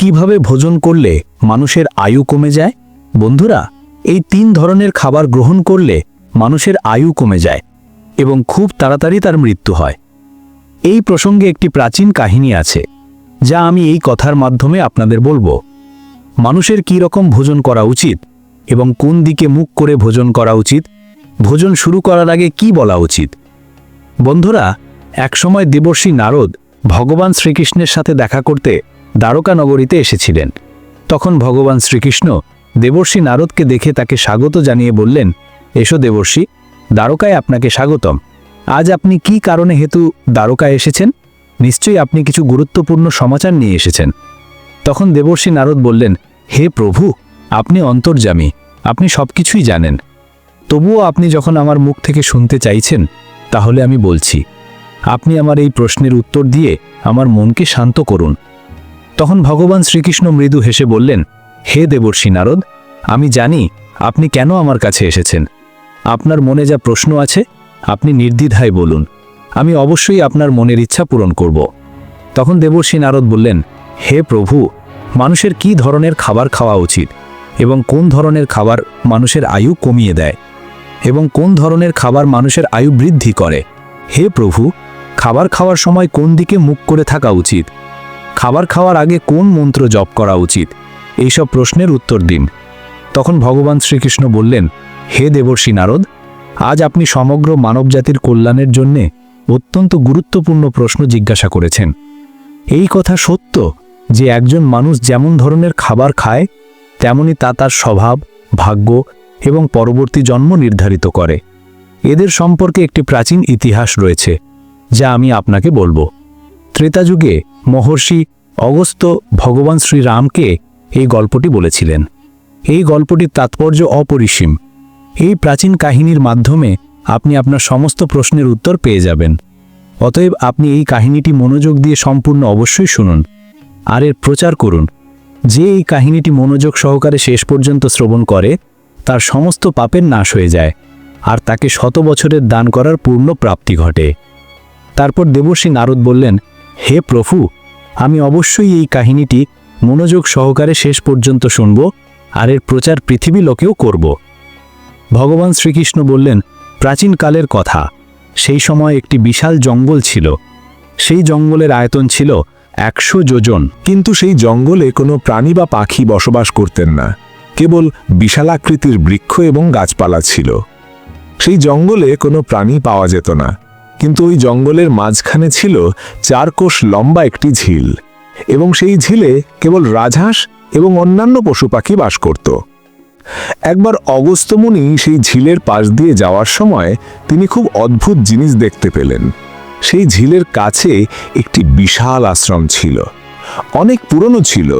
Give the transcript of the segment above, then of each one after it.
কীভাবে ভোজন করলে মানুষের আয়ু কমে যায়? বন্ধুরা, এই তিন ধরনের খাবার গ্রহণ করলে মানুষের আয়ু কমে যায় এবং খুব তাড়াতাড়ি তার মৃত্যু হয়। এই প্রসঙ্গে একটি প্রাচীন কাহিনী আছে, যা আমি এই কথার মাধ্যমে আপনাদের বলব। মানুষের কী রকম ভোজন করা উচিত এবং কোন দিকে মুখ করে ভোজন করা উচিত? ভোজন শুরু করার আগে কি বলা উচিত? বন্ধুরা, একসময় দেবর্ষী নারদ ভগবান শ্রীকৃষ্ণের সাথে দেখা করতে দ্বারকা নগরীতে এসেছিলেন। তখন ভগবান শ্রীকৃষ্ণ দেবর্ষী নারদকে দেখে তাকে স্বাগত জানিয়ে বললেন, এসো দেবর্ষী, দ্বারকায় আপনাকে স্বাগতম। আজ আপনি কি কারণে হেতু দ্বারকায় এসেছেন? নিশ্চয়ই আপনি কিছু গুরুত্বপূর্ণ সমাচার নিয়ে এসেছেন। তখন দেবর্ষী নারদ বললেন, হে প্রভু, আপনি অন্তর্যামী, আপনি সব কিছুই জানেন। তবুও আপনি যখন আমার মুখ থেকে শুনতে চাইছেন, তাহলে আমি বলছি, আপনি আমার এই প্রশ্নের উত্তর দিয়ে আমার মনকে শান্ত করুন। তখন ভগবান শ্রীকৃষ্ণ মৃদু হেসে বললেন, হে দেবর্ষী নারদ, আমি জানি আপনি কেন আমার কাছে এসেছেন। আপনার মনে যা প্রশ্ন আছে, আপনি নির্দ্বিধায় বলুন। আমি অবশ্যই আপনার মনের ইচ্ছা পূরণ করব। তখন দেবর্ষী নারদ বললেন, হে প্রভু, মানুষের কি ধরনের খাবার খাওয়া উচিত এবং কোন ধরনের খাবার মানুষের আয়ু কমিয়ে দেয় এবং কোন ধরনের খাবার মানুষের আয়ু বৃদ্ধি করে? হে প্রভু, খাবার খাওয়ার সময় কোন দিকে মুখ করে থাকা উচিত? খাবার খাওয়ার আগে কোন মন্ত্র জপ করা উচিত? এইসব প্রশ্নের উত্তর দিন। তখন ভগবান শ্রীকৃষ্ণ বললেন, হে দেবর্ষী নারদ, আজ আপনি সমগ্র মানবজাতির কল্যাণের জন্যে অত্যন্ত গুরুত্বপূর্ণ প্রশ্ন জিজ্ঞাসা করেছেন। এই কথা সত্য যে একজন মানুষ যেমন ধরনের খাবার খায়, তেমনি তা তার স্বভাব, ভাগ্য এবং পরবর্তী জন্ম নির্ধারিত করে। এদের সম্পর্কে একটি প্রাচীন ইতিহাস রয়েছে, যা আমি আপনাকে বলব। ত্রেতা যুগে মহর্ষি অগস্ত ভগবান শ্রীরামকে এই গল্পটি বলেছিলেন। এই গল্পটির তাৎপর্য অপরিসীম। এই প্রাচীন কাহিনীর মাধ্যমে আপনি আপনার সমস্ত প্রশ্নের উত্তর পেয়ে যাবেন। অতএব আপনি এই কাহিনীটি মনোযোগ দিয়ে সম্পূর্ণ অবশ্যই শুনুন। আর এর প্রচার করুন। যে এই কাহিনীটি মনোযোগ সহকারে শেষ পর্যন্ত শ্রবণ করে, তার সমস্ত পাপের নাশ হয়ে যায় আর তাকে শত বছরের দান করার পূর্ণ প্রাপ্তি ঘটে। তারপর দেবর্ষী নারদ বললেন, হে প্রভু আমি অবশ্যই এই কাহিনীটি মনোযোগ সহকারে শেষ পর্যন্ত শুনব আর এর প্রচার পৃথিবী লোকেও করব। ভগবান শ্রীকৃষ্ণ বললেন প্রাচীনকালের কথা। সেই সময় একটি বিশাল জঙ্গল ছিল। সেই জঙ্গলের আয়তন ছিল একশো যোজন। কিন্তু সেই জঙ্গলে কোনো প্রাণী বা পাখি বসবাস করতেন না। কেবল বিশালাকৃতির বৃক্ষ এবং গাছপালা ছিল। সেই জঙ্গলে কোনো প্রাণী পাওয়া যেত না। কিন্তু ওই জঙ্গলের মাঝখানে ছিল চার কোষ লম্বা একটি ঝিল এবং সেই ঝিলে কেবল রাজহাঁস এবং অন্যান্য পশু পাখি বাস করত। একবার অগস্ত্যমুনি সেই ঝিলের পাশ দিয়ে যাওয়ার সময় তিনি খুব অদ্ভুত জিনিস দেখতে পেলেন। সেই ঝিলের কাছে একটি বিশাল আশ্রম ছিল। অনেক পুরনো ছিল,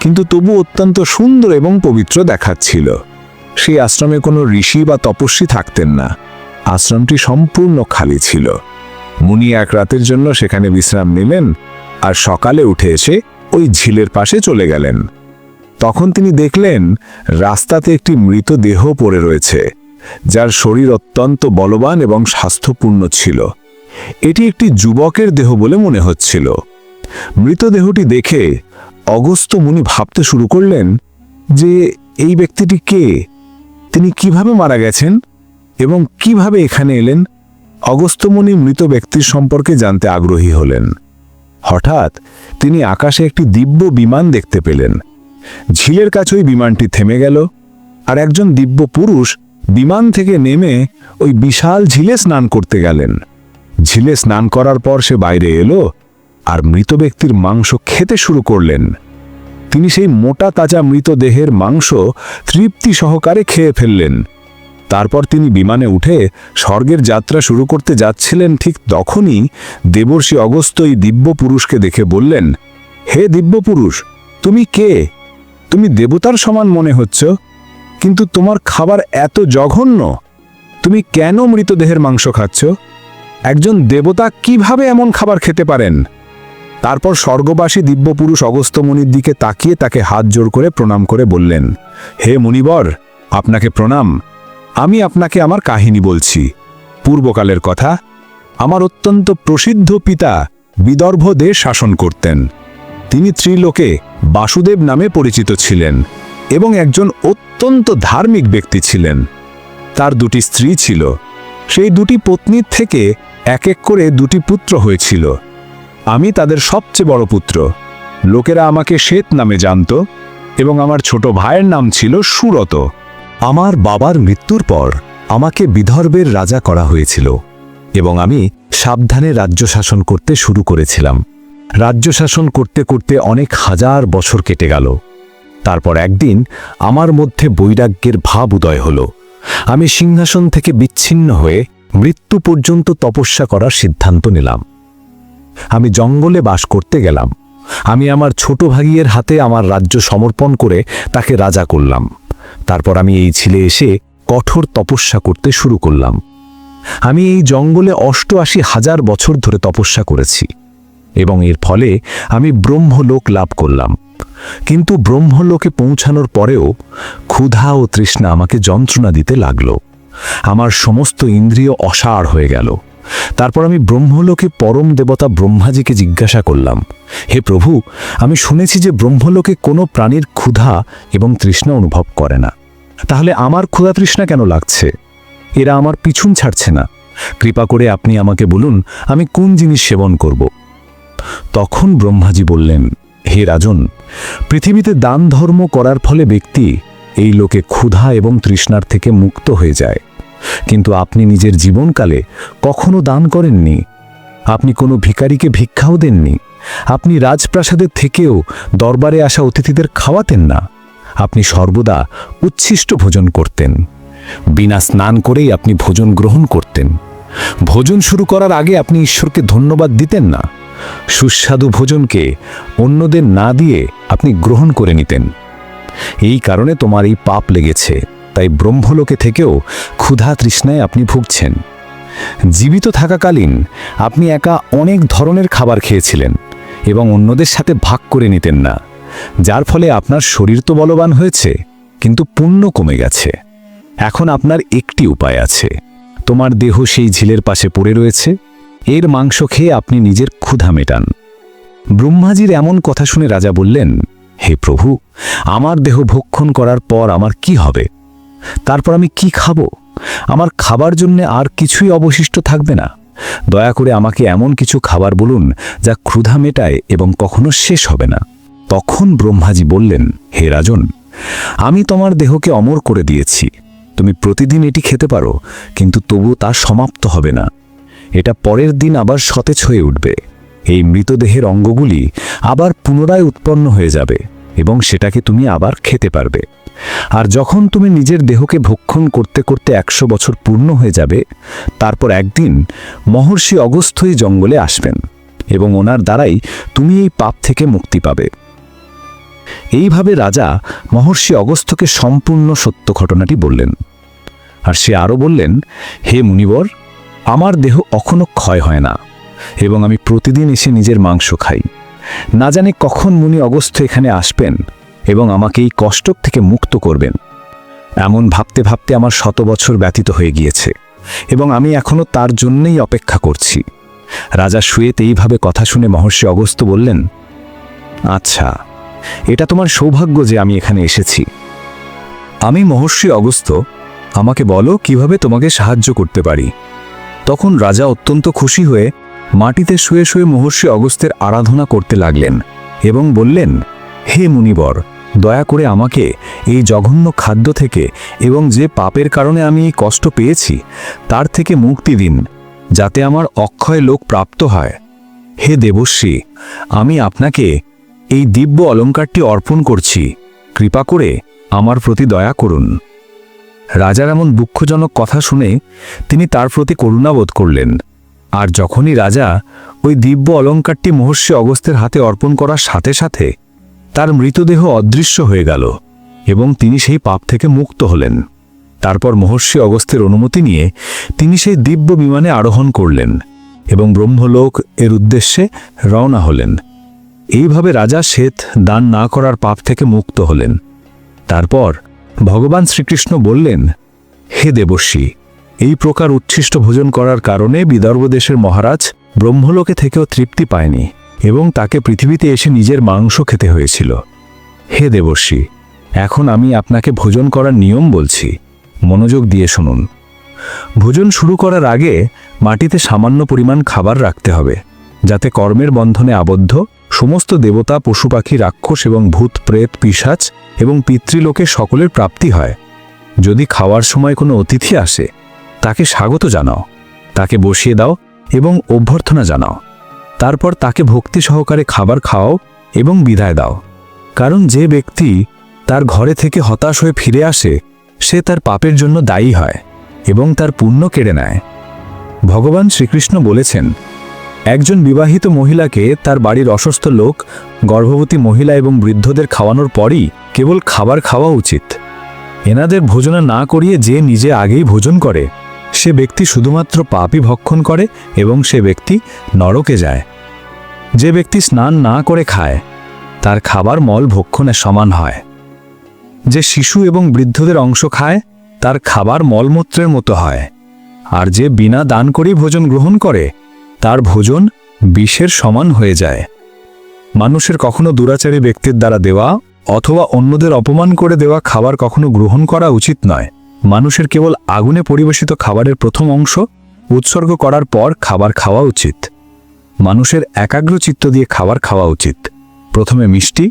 কিন্তু তবু অত্যন্ত সুন্দর এবং পবিত্র দেখাচ্ছিল। সেই আশ্রমে কোনো ঋষি বা তপস্বী থাকতেন না। আশ্রমটি সম্পূর্ণ খালি ছিল। মুনি এক রাতের জন্য সেখানে বিশ্রাম নিলেন আর সকালে উঠে এসে ওই ঝিলের পাশে চলে গেলেন। তখন তিনি দেখলেন রাস্তাতে একটি মৃতদেহ পড়ে রয়েছে, যার শরীর অত্যন্ত বলবান এবং স্বাস্থ্যপূর্ণ ছিল। এটি একটি যুবকের দেহ বলে মনে হচ্ছিল। মৃতদেহটি দেখে অগস্ত্য মুনি ভাবতে শুরু করলেন যে, এই ব্যক্তিটি কে? তিনি কীভাবে মারা গেছেন? এবং কীভাবে এখানে এলেন? অগস্ত্যমুনি মৃত ব্যক্তির সম্পর্কে জানতে আগ্রহী হলেন। হঠাৎ তিনি আকাশে একটি দিব্য বিমান দেখতে পেলেন। ঝিলের কাছে ওই বিমানটি থেমে গেল আর একজন দিব্য পুরুষ বিমান থেকে নেমে ওই বিশাল ঝিলে স্নান করতে গেলেন। ঝিলে স্নান করার পর সে বাইরে এলো আর মৃত ব্যক্তির মাংস খেতে শুরু করলেন। তিনি সেই মোটা তাজা মৃতদেহের মাংস তৃপ্তি সহকারে খেয়ে ফেললেন। তারপর তিনি বিমানে উঠে স্বর্গের যাত্রা শুরু করতে যাচ্ছিলেন ঠিক তখনই দেবর্ষী অগস্ত এই দিব্য পুরুষকে দেখে বললেন, হে দিব্য পুরুষ, তুমি কে? তুমি দেবতার সমান মনে হচ্ছ? কিন্তু তোমার খাবার এত জঘন্য। তুমি কেন মৃতদেহের মাংস খাচ্ছ? একজন দেবতা কীভাবে এমন খাবার খেতে পারেন? তারপর স্বর্গবাসী দিব্যপুরুষ অগস্ত্যমণির দিকে তাকিয়ে তাকে হাত জোর করে প্রণাম করে বললেন, হে মুনিবর, আপনাকে প্রণাম। আমি আপনাকে আমার কাহিনী বলছি। পূর্বকালের কথা, আমার অত্যন্ত প্রসিদ্ধ পিতা বিদর্ভ দেশ শাসন করতেন। তিনি ত্রিলোকে বাসুদেব নামে পরিচিত ছিলেন এবং একজন অত্যন্ত ধার্মিক ব্যক্তি ছিলেন। তার দুটি স্ত্রী ছিল। সেই দুটি পত্নীর থেকে এক এক করে দুটি পুত্র হয়েছিল। আমি তাদের সবচেয়ে বড় পুত্র। লোকেরা আমাকে শ্বেত নামে জানত এবং আমার ছোট ভাইয়ের নাম ছিল সুরত। আমার বাবার মৃত্যুর পর আমাকে বিদর্ভের রাজা করা হয়েছিল এবং আমি সাবধানে রাজ্য শাসন করতে শুরু করেছিলাম। রাজ্য শাসন করতে করতে অনেক হাজার বছর কেটে গেল। তারপর একদিন আমার মধ্যে বৈরাগ্যের ভাব উদয় হল। আমি সিংহাসন থেকে বিচ্ছিন্ন হয়ে মৃত্যু পর্যন্ত তপস্যা করার সিদ্ধান্ত নিলাম। আমি জঙ্গলে বাস করতে গেলাম। আমি আমার ছোট ভাগিয়ের হাতে আমার রাজ্য সমর্পণ করে তাকে রাজা করলাম। তারপর আমি এই ছিলে এসে কঠোর তপস্যা করতে শুরু করলাম। আমি এই জঙ্গলে অষ্টআশি হাজার বছর ধরে তপস্যা করেছি এবং এর ফলে আমি ব্রহ্মলোক লাভ করলাম। কিন্তু ব্রহ্মলোকে পৌঁছানোর পরেও ক্ষুধা ও তৃষ্ণা আমাকে যন্ত্রণা দিতে লাগল। আমার সমস্ত ইন্দ্রিয় অসাড় হয়ে গেল। তারপর আমি ব্রহ্মলোকে পরম দেবতা ব্রহ্মাজিকে জিজ্ঞাসা করলাম, হে প্রভু, আমি শুনেছি যে ব্রহ্মলোকে কোনো প্রাণীর ক্ষুধা এবং তৃষ্ণা অনুভব করে না। তাহলে আমার ক্ষুধা তৃষ্ণা কেন লাগছে? এরা আমার পিছন ছাড়ছে না। কৃপা করে আপনি আমাকে বলুন, আমি কোন জিনিস সেবন করব? তখন ব্রহ্মাজি বললেন, হে রাজন, পৃথিবীতে দান ধর্ম করার ফলে ব্যক্তি এই লোকে ক্ষুধা এবং তৃষ্ণার থেকে মুক্ত হয়ে যায়। কিন্তু আপনি নিজের জীবনকালে কখনো দান করেননি। আপনি কোনো ভিখারিকে ভিক্ষাও দেননি। আপনি রাজপ্রাসাদের থেকেও দরবারে আসা অতিথিদের খাওয়াতেন না। আপনি সর্বদা উচ্ছিষ্ট ভোজন করতেন। বিনা স্নান করেই আপনি ভোজন গ্রহণ করতেন। ভোজন শুরু করার আগে আপনি ঈশ্বরকে ধন্যবাদ দিতেন না। সুস্বাদু ভোজনকে অন্যদের না দিয়ে আপনি গ্রহণ করে নিতেন। এই কারণে তোমার এই পাপ লেগেছে। তাই ব্রহ্মলোকে থেকেও ক্ষুধা তৃষ্ণায় আপনি ভুগছেন। জীবিত থাকাকালীন আপনি একা অনেক ধরনের খাবার খেয়েছিলেন এবং অন্যদের সাথে ভাগ করে নিতেন না, যার ফলে আপনার শরীর তো বলবান হয়েছে, কিন্তু পুণ্য কমে গেছে। এখন আপনার একটি উপায় আছে। তোমার দেহ সেই ঝিলের পাশে পড়ে রয়েছে। এর মাংস খেয়ে আপনি নিজের ক্ষুধা মেটান। ব্রহ্মাজির এমন কথা শুনে রাজা বললেন, হে প্রভু, আমার দেহ ভক্ষণ করার পর আমার কি হবে? তারপর আমি কি খাব? আমার খাবার জন্য আর কিছুই অবশিষ্ট থাকবে না। দয়া করে আমাকে এমন কিছু খাবার বলুন যা ক্ষুধা মেটায় এবং কখনো শেষ হবে না। তখন ব্রহ্মাজি বললেন, হে রাজন, আমি তোমার দেহকে অমর করে দিয়েছি। তুমি প্রতিদিন এটি খেতে পারো, কিন্তু তবু তা সমাপ্ত হবে না। এটা পরের দিন আবার সতেজ হয়ে উঠবে। এই মৃতদেহের অঙ্গগুলি আবার পুনরায় উৎপন্ন হয়ে যাবে। এবং সেটাকে তুমি আবার খেতে পারবে। আর যখন তুমি নিজের দেহকে ভক্ষণ করতে করতে একশো বছর পূর্ণ হয়ে যাবে, তারপর একদিন মহর্ষি অগস্থই জঙ্গলে আসবেন এবং ওনার দ্বারাই তুমি এই পাপ থেকে মুক্তি পাবে। এইভাবে রাজা মহর্ষি অগস্থকে সম্পূর্ণ সত্য ঘটনাটি বললেন। আর সে আরও বললেন, হে মুনিবর, আমার দেহ অখনো ক্ষয় হয় না এবং আমি প্রতিদিন এসে নিজের মাংস খাই। না জানি কখন মুনি অগস্থ এখানে আসবেন এবং আমাকে এই কষ্ট থেকে মুক্ত করবেন। এমন ভাবতে ভাবতে আমার শত বছর ব্যতীত হয়ে গিয়েছে এবং আমি এখনও তার জন্যই অপেক্ষা করছি। রাজা শুয়েতে এইভাবে কথা শুনে মহর্ষি অগস্ত বললেন আচ্ছা এটা তোমার সৌভাগ্য যে আমি এখানে এসেছি। আমি মহর্ষি অগস্ত আমাকে বলো কীভাবে তোমাকে সাহায্য করতে পারি? তখন রাজা অত্যন্ত খুশি হয়ে মাটিতে শুয়ে শুয়ে মহর্ষি অগস্তের আরাধনা করতে লাগলেন এবং বললেন, হে মুনিবর, দয়া করে আমাকে এই জঘন্য খাদ্য থেকে এবং যে পাপের কারণে আমি এই কষ্ট পেয়েছি, তার থেকে মুক্তি দিন, যাতে আমার অক্ষয় লোক প্রাপ্ত হয়। হে দেবশ্রী, আমি আপনাকে এই দিব্য অলঙ্কারটি অর্পণ করছি। কৃপা করে আমার প্রতি দয়া করুন রাজার এমন দুঃখজনক কথা শুনে তিনি তার প্রতি করুণাবোধ করলেন। আর যখনই রাজা ওই দিব্য অলঙ্কারটি মহর্ষি অগস্তের হাতে অর্পণ করার সাথে সাথে তার মৃতদেহ অদৃশ্য হয়ে গেল এবং তিনি সেই পাপ থেকে মুক্ত হলেন। তারপর মহর্ষি অগস্তের অনুমতি নিয়ে তিনি সেই দিব্য বিমানে আরোহণ করলেন এবং ব্রহ্মলোক এর উদ্দেশ্যে রওনা হলেন। এইভাবে রাজা শ্বেত দান না করার পাপ থেকে মুক্ত হলেন। তারপর ভগবান শ্রীকৃষ্ণ বললেন, হে দেবর্ষী এই প্রকার উচ্ছিষ্ট ভোজন করার কারণে বিদর্ভ দেশের মহারাজ ব্রহ্মলোকে থেকেও তৃপ্তি পায়নি এবং তাকে পৃথিবীতে এসে নিজের মাংস খেতে হয়েছিল। হে দেবর্ষী, এখন আমি আপনাকে ভোজন করার নিয়ম বলছি। মনোযোগ দিয়ে শুনুন। ভোজন শুরু করার আগে মাটিতে সামান্য পরিমাণ খাবার রাখতে হবে, যাতে কর্মের বন্ধনে আবদ্ধ সমস্ত দেবতা, পশু পাখি, রাক্ষস এবং ভূত, প্রেত, পিশাচ এবং পিতৃলোকে সকলের প্রাপ্তি হয়। যদি খাওয়ার সময় কোনো অতিথি আসে তাকে স্বাগত জানাও, তাকে বসিয়ে দাও এবং অভ্যর্থনা জানাও। তারপর তাকে ভক্তি সহকারে খাবার খাওয়াও এবং বিদায় দাও। কারণ যে ব্যক্তি তার ঘরে থেকে হতাশ হয়ে ফিরে আসে, সে তার পাপের জন্য দায়ী হয় এবং তার পুণ্য কেড়ে নেয়। ভগবান শ্রীকৃষ্ণ বলেছেন, একজন বিবাহিত মহিলাকে তার বাড়ির অসুস্থ লোক, গর্ভবতী মহিলা এবং বৃদ্ধদের খাওয়ানোর পরই কেবল খাবার খাওয়া উচিত। এনাদের ভোজনা না করিয়ে যে নিজে আগেই ভোজন করে সে ব্যক্তি শুধুমাত্র পাপই ভক্ষণ করে এবং সে ব্যক্তি নরকে যায়। যে ব্যক্তি স্নান না করে খায়, তার খাবার মল ভক্ষণের সমান হয়। যে শিশু এবং বৃদ্ধদের অংশ খায়, তার খাবার মলমূত্রের মতো হয়। আর যে বিনা দান করেই ভোজন গ্রহণ করে, তার ভোজন বিষের সমান হয়ে যায়। মানুষের কখনো দুরাচারী ব্যক্তির দ্বারা দেওয়া অথবা অন্যদের অপমান করে দেওয়া খাবার কখনো গ্রহণ করা উচিত নয়। মানুষের কেবল আগুনে পরিবেশিত খাবারের প্রথম অংশ, উৎসর্গ করার পর খাবার খাওয়া উচিত। মানুষের একাগ্র চিত্ত দিয়ে খাবার খাওয়া উচিত। প্রথমে মিষ্টি,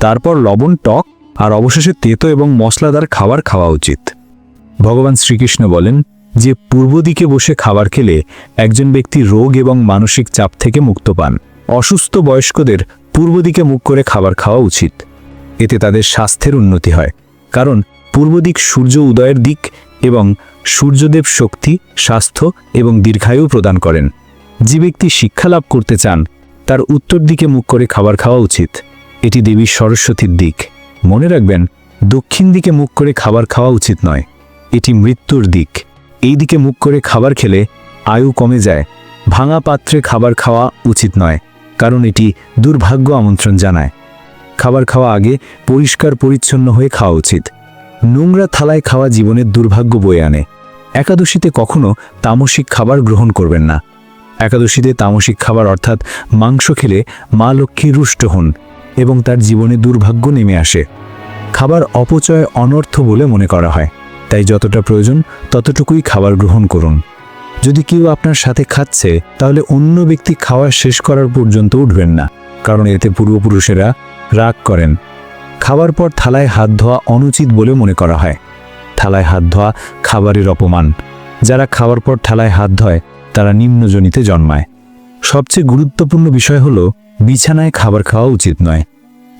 তারপর লবণ, টক, আর অবশেষে তেতো এবং মশলাদার খাবার খাওয়া উচিত। ভগবান শ্রীকৃষ্ণ বলেন যে, পূর্ব দিকে বসে খাবার খেলে একজন ব্যক্তি রোগ এবং মানসিক চাপ থেকে মুক্ত পান। অসুস্থ বয়স্কদের পূর্ব দিকে মুখ করে খাবার খাওয়া উচিত। এতে তাদের স্বাস্থ্যের উন্নতি হয়। কারণ পূর্ব দিক সূর্য উদয়ের দিক এবং সূর্যদেব শক্তি, স্বাস্থ্য এবং দীর্ঘায়ু প্রদান করেন। যে ব্যক্তি শিক্ষা লাভ করতে চান, তার উত্তর দিকে মুখ করে খাবার খাওয়া উচিত। এটি দেবী সরস্বতীর দিক। মনে রাখবেন, দক্ষিণ দিকে মুখ করে খাবার খাওয়া উচিত নয়, এটি মৃত্যুর দিক। এই দিকে মুখ করে খাবার খেলে আয়ু কমে যায়, ভাঙা পাত্রে খাবার খাওয়া উচিত নয়, কারণ এটি দুর্ভাগ্য আমন্ত্রণ জানায়। খাবার খাওয়া আগে পরিষ্কার পরিচ্ছন্ন হয়ে খাওয়া উচিত। নোংরা থালায় খাওয়া জীবনের দুর্ভাগ্য বয়ে আনে। একাদশীতে কখনো তামসিক খাবার গ্রহণ করবেন না। একাদশীতে তামসিক খাবার অর্থাৎ মাংস খেলে মা লক্ষ্মী রুষ্ট হন এবং তার জীবনে দুর্ভাগ্য নেমে আসে। খাবার অপচয় অনর্থ বলে মনে করা হয়, তাই যতটা প্রয়োজন ততটুকুই খাবার গ্রহণ করুন। যদি কেউ আপনার সাথে খাচ্ছে, তাহলে অন্য ব্যক্তি খাওয়া শেষ করার পর্যন্ত উঠবেন না, কারণ এতে পূর্বপুরুষেরা রাগ করেন। খাবার পর থালায় হাত ধোয়া অনুচিত বলে মনে করা হয়। থালায় হাত ধোয়া খাবারের অপমান। যারা খাওয়ার পর থালায় হাত ধোয়, তারা নিম্নজনিতে জন্মায়। সবচেয়ে গুরুত্বপূর্ণ বিষয় হলো, বিছানায় খাবার খাওয়া উচিত নয়।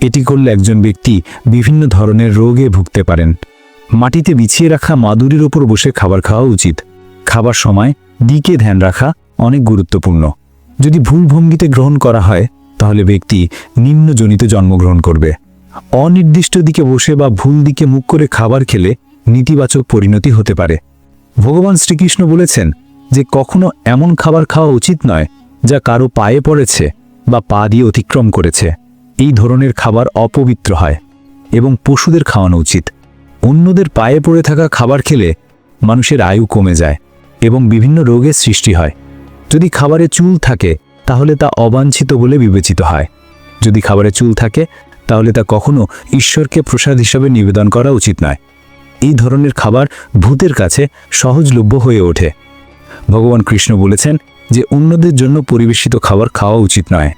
এটি করলে একজন ব্যক্তি বিভিন্ন ধরনের রোগে ভুগতে পারেন। মাটিতে বিছিয়ে রাখা মাদুরির ওপর বসে খাবার খাওয়া উচিত। খাবার সময় দিকে ধ্যান রাখা অনেক গুরুত্বপূর্ণ। যদি ভুল ভঙ্গিতে গ্রহণ করা হয়, তাহলে ব্যক্তি নিম্নজনিত জন্মগ্রহণ করবে। অনির্দিষ্ট দিকে বসে বা ভুল দিকে মুখ করে খাবার খেলে নেতিবাচক পরিণতি হতে পারে। ভগবান শ্রীকৃষ্ণ বলেছেন যে কখনো এমন খাবার খাওয়া উচিত নয় যা কারও পায়ে পড়েছে বা পা দিয়ে অতিক্রম করেছে। এই ধরনের খাবার অপবিত্র হয় এবং পশুদের খাওয়ানো উচিত। অন্যদের পায়ে পড়ে থাকা খাবার খেলে মানুষের আয়ু কমে যায় এবং বিভিন্ন রোগের সৃষ্টি হয়। যদি খাবারে চুল থাকে, তাহলে তা অবাঞ্ছিত বলে বিবেচিত হয়। যদি খাবারে চুল থাকে তাহলে তা কখনো ঈশ্বরকে প্রসাদ হিসাবে নিবেদন করা উচিত নয়। এই ধরনের খাবার ভূতের কাছে সহজলভ্য হয়ে ওঠে। ভগবান কৃষ্ণ বলেছেন যে অন্যদের জন্য পরিবেশিত খাবার খাওয়া উচিত নয়।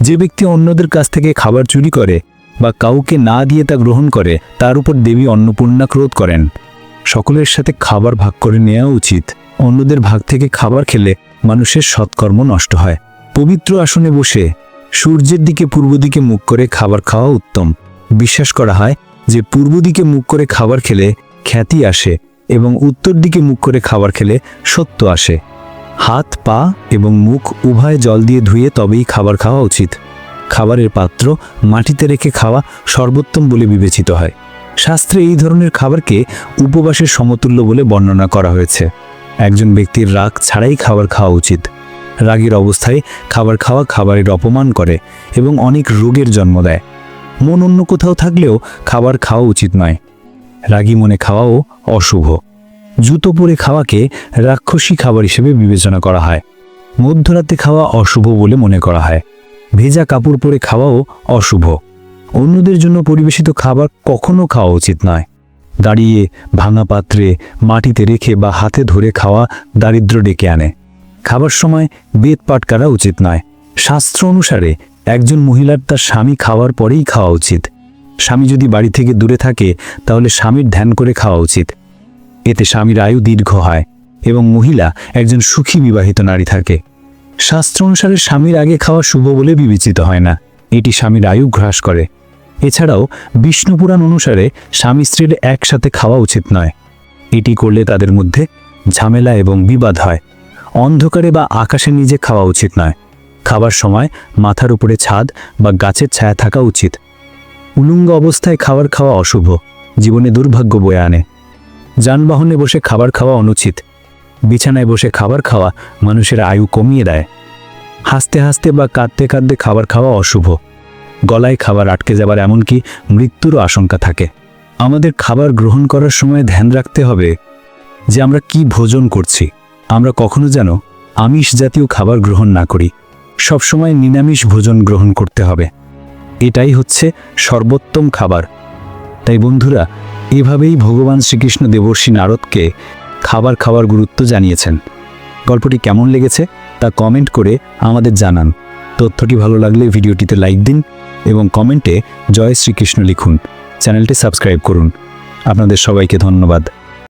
যে ব্যক্তি অন্যদের কাছ থেকে খাবার চুরি করে বা কাউকে না দিয়ে তা গ্রহণ করে, তার উপর দেবী অন্নপূর্ণা ক্রোধ করেন। সকলের সাথে খাবার ভাগ করে নেওয়া উচিত। অন্যদের ভাগ থেকে খাবার খেলে মানুষের সৎকর্ম নষ্ট হয়। পবিত্র আসনে বসে সূর্যের দিকে পূর্ব দিকে মুখ করে খাবার খাওয়া উত্তম। বিশ্বাস করা হয় যে পূর্ব দিকে মুখ করে খাবার খেলে খ্যাতি আসে এবং উত্তর দিকে মুখ করে খাবার খেলে সত্য আসে। হাত, পা এবং মুখ উভয় জল দিয়ে ধুয়ে তবেই খাবার খাওয়া উচিত। খাবারের পাত্র মাটিতে রেখে খাওয়া সর্বোত্তম বলে বিবেচিত হয়। শাস্ত্রে এই ধরনের খাবারকে উপবাসের সমতুল্য বলে বর্ণনা করা হয়েছে। একজন ব্যক্তির রাগ ছাড়াই খাবার খাওয়া উচিত। রাগের অবস্থায় খাবার খাওয়া খাবারের অপমান করে এবং অনেক রোগের জন্ম দেয়। মন অন্য কোথাও থাকলেও খাবার খাওয়া উচিত নয়। রাগী মনে খাওয়াও অশুভ। জুতো পরে খাওয়াকে রাক্ষসী খাবার হিসেবে বিবেচনা করা হয়। মধ্যরাতে খাওয়া অশুভ বলে মনে করা হয়। ভেজা কাপড় পরে খাওয়াও অশুভ। অন্যদের জন্য পরিবেশিত খাবার কখনো খাওয়া উচিত নয়। দাঁড়িয়ে ভাঙা পাত্রে মাটিতে রেখে বা হাতে ধরে খাওয়া দারিদ্র ডেকে আনে। খাবার সময় বেদ পাঠ করা উচিত নয়। শাস্ত্র অনুসারে একজন মহিলার তার স্বামী খাওয়ার পরেই খাওয়া উচিত। স্বামী যদি বাড়ি থেকে দূরে থাকে, তাহলে স্বামীর ধ্যান করে খাওয়া উচিত। এতে স্বামীর আয়ু দীর্ঘ হয় এবং মহিলা একজন সুখী বিবাহিত নারী থাকে। শাস্ত্র অনুসারে স্বামীর আগে খাওয়া শুভ বলে বিবেচিত হয় না। এটি স্বামীর আয়ু হ্রাস করে। এছাড়াও বিষ্ণুপুরাণ অনুসারে স্বামী স্ত্রীর একসাথে খাওয়া উচিত নয়। এটি করলে তাদের মধ্যে ঝামেলা এবং বিবাদ হয়। অন্ধকারে বা আকাশে নিজে খাওয়া উচিত নয়। খাবার সময় মাথার উপরে ছাদ বা গাছের ছায়া থাকা উচিত। উলঙ্গ অবস্থায় খাবার খাওয়া অশুভ, জীবনে দুর্ভাগ্য বয়ে আনে। যানবাহনে বসে খাবার খাওয়া অনুচিত। বিছানায় বসে খাবার খাওয়া মানুষের আয়ু কমিয়ে দেয়। হাসতে হাসতে বা কাঁদতে কাঁদতে খাবার খাওয়া অশুভ। গলায় খাবার আটকে যাবার এমনকি মৃত্যুরও আশঙ্কা থাকে। আমাদের খাবার গ্রহণ করার সময় ধ্যান রাখতে হবে যে আমরা কি ভোজন করছি। আমরা কখনো যেন আমিষ জাতীয় খাবার গ্রহণ না করি। সবসময় নিরামিষ ভোজন গ্রহণ করতে হবে। এটাই হচ্ছে সর্বোত্তম খাবার। তাই বন্ধুরা, এভাবেই ভগবান শ্রীকৃষ্ণ দেবর্ষী নারদকে খাবার খাওয়ার গুরুত্ব জানিয়েছেন। গল্পটি কেমন লেগেছে তা কমেন্ট করে আমাদের জানান। তথ্যটি ভালো লাগলে ভিডিওটিতে লাইক দিন এবং কমেন্টে জয় শ্রীকৃষ্ণ লিখুন। চ্যানেলটি সাবস্ক্রাইব করুন। আপনাদের সবাইকে ধন্যবাদ।